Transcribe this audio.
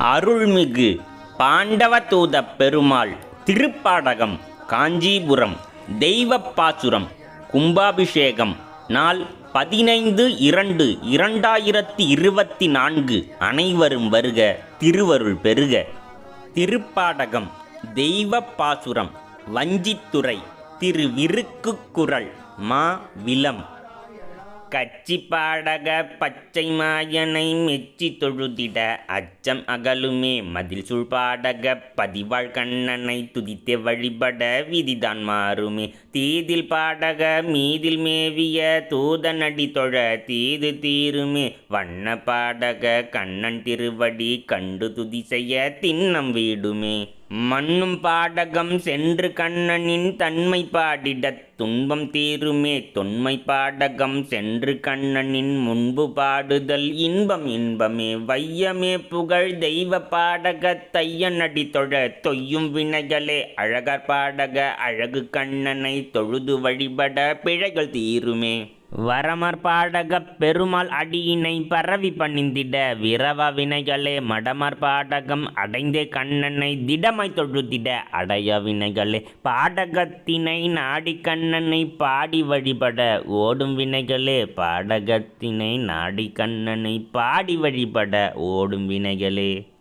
அருள்மிகு பாண்டவதூத பெருமாள் திருப்பாடகம் காஞ்சிபுரம் தெய்வப்பாசுரம் கும்பாபிஷேகம் நாள் பதினைந்து இரண்டு இரண்டாயிரத்தி இருபத்தி நான்கு. அனைவரும் வருக திருவருள் பெருக. திருப்பாடகம் தெய்வப்பாசுரம் வஞ்சித்துறை திருவிருக்குக்குரல் மா விலம் கச்சி பாடக பச்சை மாயனை மெச்சி தொழுதிட அச்சம் அகலுமே. மதில் சுழ்பாடக பதிவாழ் கண்ணனை துதித்த வழிபட விதிதான் மாறுமே. தீதில் பாடக மீதில் மேவிய தூதனடி தொழ தீது தீருமே. வண்ண பாடக கண்ணன் திருவடி கண்டு துதி செய்ய தின்னம் வீடுமே. மண்ணும் பாடகம் சென்று கண்ணனின் தன்மை பாடிடத் துன்பம் தீருமே. தொன்மை பாடகம் சென்று கண்ணனின் முன்பு பாடுதல் இன்பம் இன்பமே. வையமே புகழ் தெய்வ பாடக தையனடி தொழ. தொய்யும் வினைகளே அழகர் பாடக அழகு கண்ணனை தொழுது வழிபட பிழைகள் தீருமே. வரமர் பாடக பெருமாள் அடியினை பரவி பணிந்திட விரவ வினைகளே மடமர் பாடகம் அடைந்தே கண்ணனை திடமை தொழுதிட அடைய வினைகளே பாடகத்தினை நாடி கண்ணனை பாடி வழிபட ஓடும் வினைகளே பாடகத்தினை நாடி கண்ணனை பாடி வழிபட ஓடும் வினைகளே.